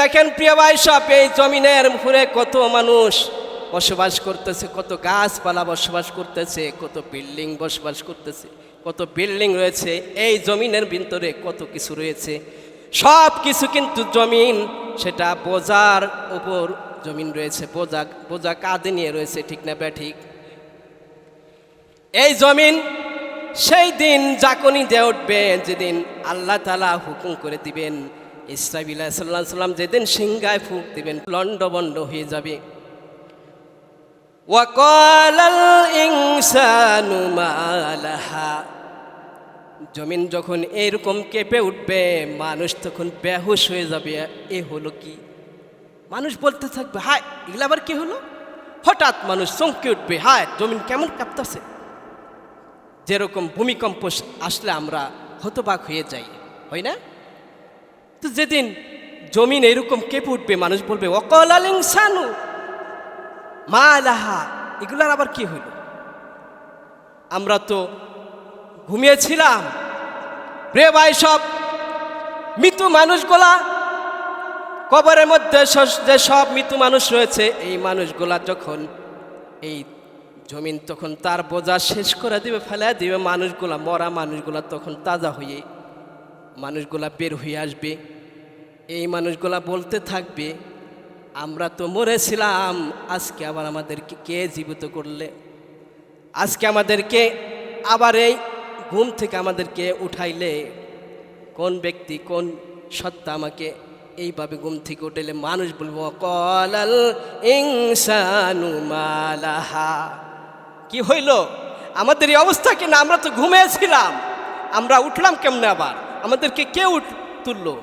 দেখেন প্রিয় ভাই সব এই জমিনের উপরে কত মানুষ বসবাস করতেছে, কত গাছপালা বসবাস করতেছে, কত বিল্ডিং বসবাস করতেছে, কত বিল্ডিং রয়েছে, এই জমিনের ভিতরে কত কিছু রয়েছে। সব কিছু কিন্তু জমিন, সেটা বোঝার উপর জমিন রয়েছে, বোঝা বোঝা কাঁধে নিয়ে রয়েছে, ঠিক না ব্যা ঠিক? এই জমিন, সেই দিন জাকনি দিয়ে উঠবে, যেদিন আল্লাহ তালা হুকুম করে দিবেন। ইসরাবিল্লাহ সাল্লাহ সাল্লাম যেদিন সিংহায় ফুক দিবেন লণ্ডবণ্ড হয়ে যাবে। জমিন যখন এরকম কেঁপে উঠবে, মানুষ তখন বেহুশ হয়ে যাবে, এ হলো কি? মানুষ বলতে থাকবে, হায়, এগুলো আবার কি হলো? হঠাৎ মানুষ চমকে উঠবে, হায়, জমিন কেমন কাঁপতেছে? যেরকম ভূমিকম্প আসলে আমরা হতবাক হয়ে যাই, হয় না? তো যেদিন জমিন এরকম কেঁপে উঠবে, মানুষ বলবে অকল আলিংসানু মা আলাহা এগুলার আবার কি হইল? আমরা তো ঘুমিয়েছিলাম। রে ভাই সব, মৃত্যু মানুষগুলা, কবরের মধ্যে যে সব মৃত্যু মানুষ রয়েছে, এই মানুষগুলা যখন এই জমিন তখন তার বোঝা শেষ করে দিবে ফেলে দিবে, মানুষগুলা, মরা মানুষগুলা তখন তাজা হয়ে, মানুষগুলা বের হয়ে আসবে। এই মানুষগুলা বলতে থাকবে, আমরা তো মরেছিলাম, আজকে আবার আমাদেরকে কে জীবিত করলে? আজকে আমাদেরকে আবার এই ঘুম থেকে আমাদেরকে উঠাইলে, কোন ব্যক্তি, কোন সত্তা আমাকে এইভাবে ঘুম থেকে উঠাইলে মানুষ বলব কলাল ইনসানু মালাহা। কি হইল? আমাদের এই অবস্থা কিনা আমরা তো ঘুমিয়েছিলাম, আমরা উঠলাম কেমনে আবার? আমাদেরকে কে উঠ, তুললো?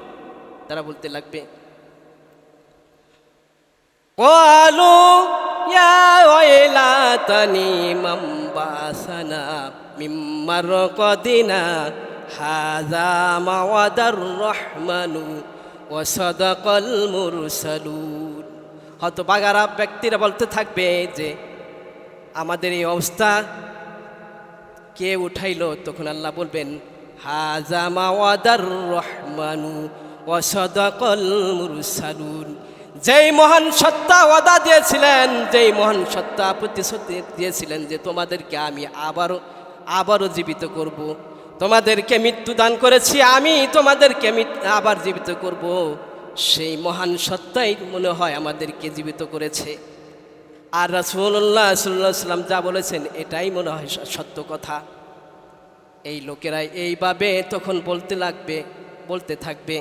তারা বলতে লাগবে قالوا يا ويلاتني من بعثنا من مرقدنا هذا ما وعد الرحمن وصدق المرسلون হয়তো বাগারা ব্যক্তিরা বলতে থাকবে যে আমাদের এই অবস্থা কে উঠাইলো তখন আল্লাহ বলবেন হাজা মাওয়াদার রহমানু মুরসালুন যেই মহান সত্তা ওয়াদা দিয়েছিলেন, যেই মহান সত্তা প্রতিশ্রুতি দিয়েছিলেন যে তোমাদেরকে আমি আবারও আবারও জীবিত করব। তোমাদেরকে মৃত্যু দান করেছি, আমি তোমাদেরকে আবার জীবিত করব। সেই মহান সত্তাই মনে হয় আমাদেরকে জীবিত করেছে আর রাসুল্লাহ সাল্লাহ সাল্লাম যা বলেছেন, এটাই মনে হয় সত্য কথা এই লোকেরা এইভাবে তখন বলতে লাগবে, বলতে থাকবে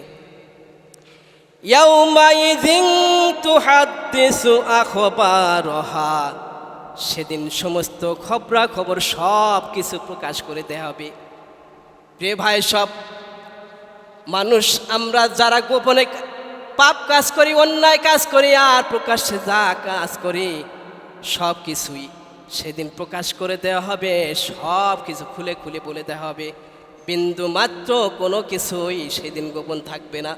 সেদিন সমস্ত খবরা খবর সব কিছু প্রকাশ করে দেওয়া হবে। রে ভাই, সব মানুষ, আমরা যারা গোপনে পাপ কাজ করি, অন্যায় কাজ করি, আর প্রকাশ্যে যা কাজ করি, সব কিছুই সেদিন প্রকাশ করে দেওয়া হবে। সব কিছু খুলে খুলে বলে দেওয়া হবে। বিন্দু মাত্র কোনো কিছুই সেদিন গোপন থাকবে না।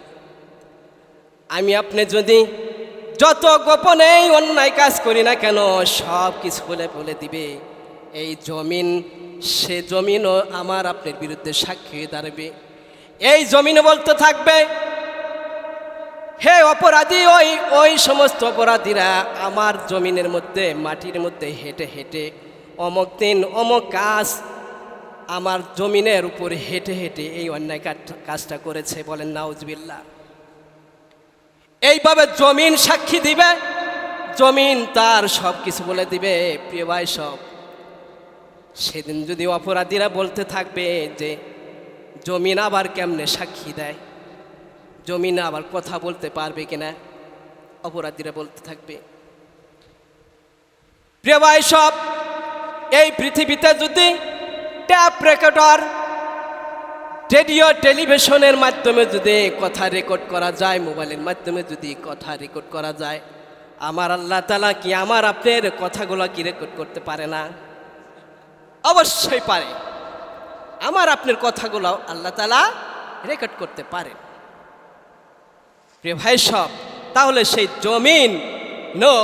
আমি আপনি যদি যত গোপনেই অন্যায় কাজ করি না কেন, সব কিছু বলে বলে দিবে। এই জমিন, সে জমিনও আমার আপনার বিরুদ্ধে সাক্ষী দাঁড়াবে। এই জমিনও বলতে থাকবে, হে অপরাধী, ওই ওই সমস্ত অপরাধীরা আমার জমিনের মধ্যে, মাটির মধ্যে হেঁটে হেঁটে, অমক দিন অমক কাজ আমার জমিনের উপরে হেঁটে হেঁটে এই অন্যায় কাজটা করেছে বলেন নাউজবিল্লা এইভাবে জমিন সাক্ষী দিবে, জমিন তার সব কিছু বলে দিবে, প্রিয় ভাই সব। সেদিন যদি অপরাধীরা বলতে থাকবে যে, জমিন আবার কেমনে সাক্ষী দেয়? জমিন আবার কথা বলতে পারবে কিনা? অপরাধীরা বলতে থাকবে। প্রিয় ভাই সব, এই পৃথিবীতে যদি ট্যাপ রেকর্ডার রেডিও, টেলিভিশনের মাধ্যমে যদি কথা রেকর্ড করা যায়, মোবাইলের মাধ্যমে যদি কথা রেকর্ড করা যায়, আমার আল্লাহ তালা কি আমার আপনার কথাগুলো কি রেকর্ড করতে পারে না? অবশ্যই পারে। আমার আপনার কথাগুলো আল্লাহ তালা রেকর্ড করতে পারে। ভাই সব, তাহলে সেই জমিন, নো,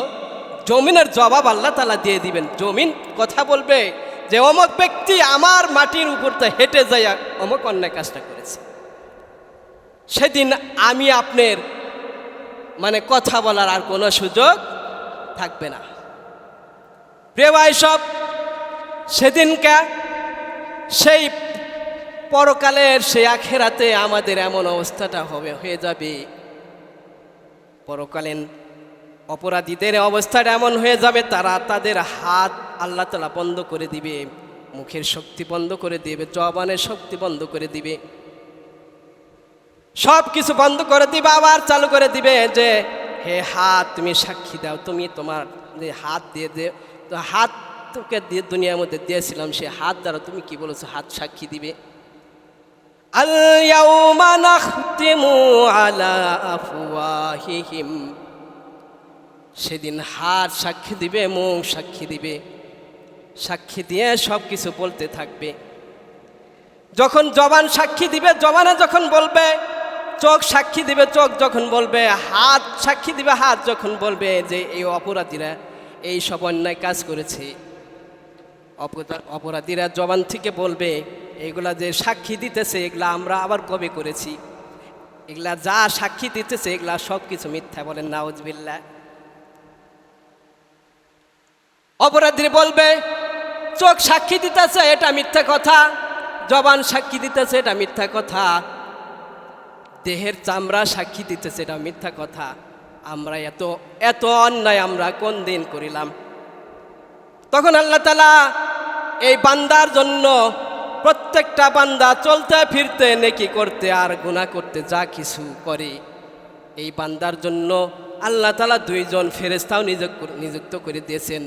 জমিনের জবাব আল্লাহ তালা দিয়ে দিবেন। জমিন কথা বলবে যে অমক ব্যক্তি আমার মাটির উপর তো হেঁটে যাইয়া অমক অন্যায় কাজটা করেছে। সেদিন আমি আপনার মানে কথা বলার আর কোনো সুযোগ থাকবে না। প্রিয় ভাই সব, সেদিনকা সেই পরকালের, সেই আখেরাতে আমাদের এমন অবস্থাটা হবে, হয়ে যাবে। পরকালীন অপরাধীদের অবস্থাটা এমন হয়ে যাবে, তারা তাদের হাত আল্লাহ তালা বন্ধ করে দিবে, মুখের শক্তি বন্ধ করে দিবে, জবানের শক্তি বন্ধ করে দিবে। সব কিছু বন্ধ করে দিবে, আবার চালু করে দিবে যে, হে হাত, তুমি সাক্ষী দাও, তুমি তোমার যে হাত দিয়ে দে তো হাত তোকে দিয়ে দুনিয়ার মধ্যে দিয়েছিলাম, সে হাত দ্বারা তুমি কি বলেছ, হাত সাক্ষী দিবে? আল্লাহ আলা আফওয়াহিহিম। সেদিন হাত সাক্ষী দিবে মুখ সাক্ষী দিবে। সাক্ষী দিয়ে সব কিছু বলতে থাকবে। যখন জবান সাক্ষী দিবে, জবানে যখন বলবে, চোখ সাক্ষী দিবে, চোখ যখন বলবে, হাত সাক্ষী দিবে, হাত যখন বলবে যে এই অপরাধীরা এই সব অন্যায় কাজ করেছে। অপরা- অপরাধীরা জবান থেকে বলবে, এগুলা যে সাক্ষী দিতেছে, এগুলা আমরা আবার কবে করেছি? এগুলা যা সাক্ষী দিতেছে, এগুলা সব কিছু মিথ্যা বলেন নাউজবিল্লা অপরাধীরা বলবে, চোখ সাক্ষী দিতেছে, এটা মিথ্যা কথা। জবান সাক্ষী দিতেছে, এটা মিথ্যা কথা। দেহের চামড়া সাক্ষী দিতেছে, এটা মিথ্যা কথা। আমরা এত এত অন্যায় আমরা কোন দিন করিলাম? তখন আল্লাহ তালা এই বান্দার জন্য প্রত্যেকটা বান্দা চলতে, ফিরতে, নেকি করতে, আর গুণা করতে যা কিছু করে, এই বান্দার জন্য আল্লাহ তালা দুইজন ফেরেস্তাও নিযুক্ত করে দিয়েছেন।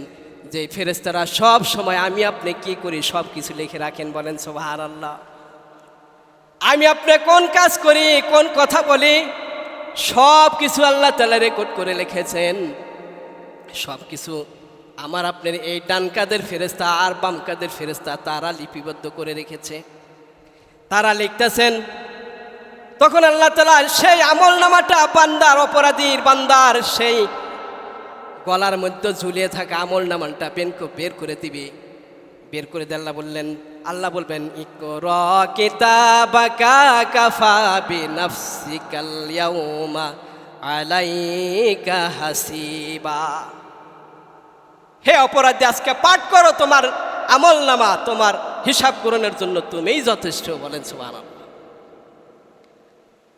যে ফেরেস্তারা সব সময় আমি আপনি কি করি সব কিছু লিখে রাখেন বলেন সোবাহার আল্লাহ আমি আপনি কোন কাজ করি, কোন কথা বলি, সব কিছু আল্লাহ তালা রেকর্ড করে লিখেছেন। সব কিছু আমার আপনার এই ডান কাদের ফেরেস্তা আর বাম কাদের ফেরেস্তা তারা লিপিবদ্ধ করে রেখেছে। তারা লিখতেছেন, তখন আল্লাহ তালা সেই আমল নামাটা বান্দার, অপরাধীর বান্দার সেই গলার মধ্যে ঝুলিয়ে থাকা আমল নামানটা বেনকে বের করে দিবে। বের করে আল্লাহ বললেন, আল্লাহ বলবেন আলাইকা হাসিবা। হে অপরাধী, আজকে পাঠ করো তোমার আমল নামা, তোমার হিসাব গ্রহণের জন্য তুমিই যথেষ্ট বলেন সুমান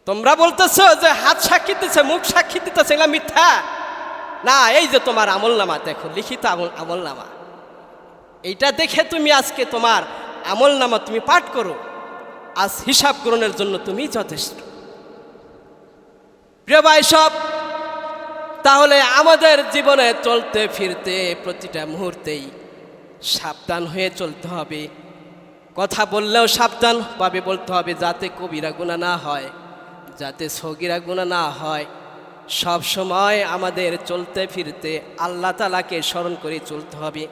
তোমরা বলতেছো যে হাত সাক্ষী দিতেছে, মুখ সাক্ষী দিতেছে, এগুলা মিথ্যা। না, এই যে তোমার আমল নামা দেখো, লিখিত আমল আমল নামা এইটা দেখে তুমি আজকে তোমার আমল নামা তুমি পাঠ করো। আজ হিসাব গ্রহণের জন্য তুমি যথেষ্ট। প্রিয় ভাই সব, তাহলে আমাদের জীবনে চলতে ফিরতে প্রতিটা মুহূর্তেই সাবধান হয়ে চলতে হবে। কথা বললেও সাবধানভাবে বলতে হবে, যাতে কবিরা গুণা না হয়, যাতে সগিরা গুণা না হয়। সব সময় আমাদের চলতে ফিরতে আল্লাহ তালাকে স্মরণ করে চলতে হবে।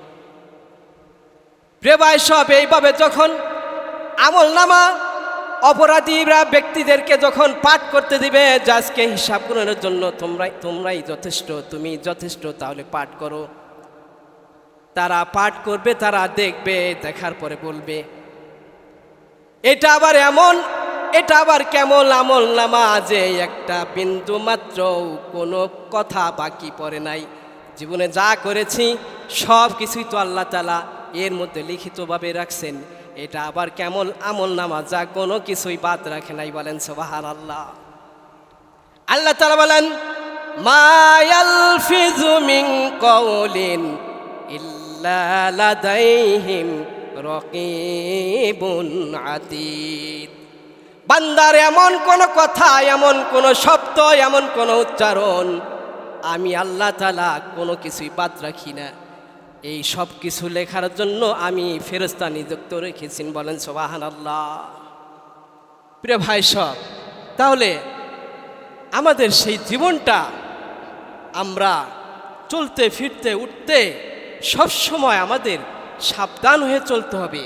ভাই, সব এইভাবে যখন আমল নামা অপরাধীরা ব্যক্তিদেরকে যখন পাঠ করতে দিবে, যে আজকে হিসাব গ্রহণের জন্য তোমরাই তোমরাই যথেষ্ট, তুমি যথেষ্ট, তাহলে পাঠ করো। তারা পাঠ করবে, তারা দেখবে, দেখার পরে বলবে। এটা আবার এমন এটা আবার কেমন আমল নামা যে একটা বিন্দু মাত্র, কোনো কথা বাকি পড়ে নাই। জীবনে যা করেছি, সব কিছুই তো আল্লাহ তালা এর মধ্যে লিখিতভাবে রাখছেন। এটা আবার কেমন আমল নামা যা কোনো কিছুই বাদ রাখে নাই বলেন সোবাহার আল্লাহ আল্লাহ তালা বলেন মায়াল ফিজুমিং কৌলিন ইল্লা লাদাইহিম রকিবুন আতীত বান্দার এমন কোন কথা, এমন কোন শব্দ, এমন কোন উচ্চারণ। আমি আল্লাহ তালা কোনো কিছুই বাদ রাখি না। এই সব কিছু লেখার জন্য আমি ফেরস্তা নিযুক্ত রেখেছেন বলেন সোবাহান আল্লাহ প্রিয় ভাই সব, তাহলে আমাদের সেই জীবনটা আমরা চলতে, ফিরতে, উঠতে সব সময় আমাদের সাবধান হয়ে চলতে হবে।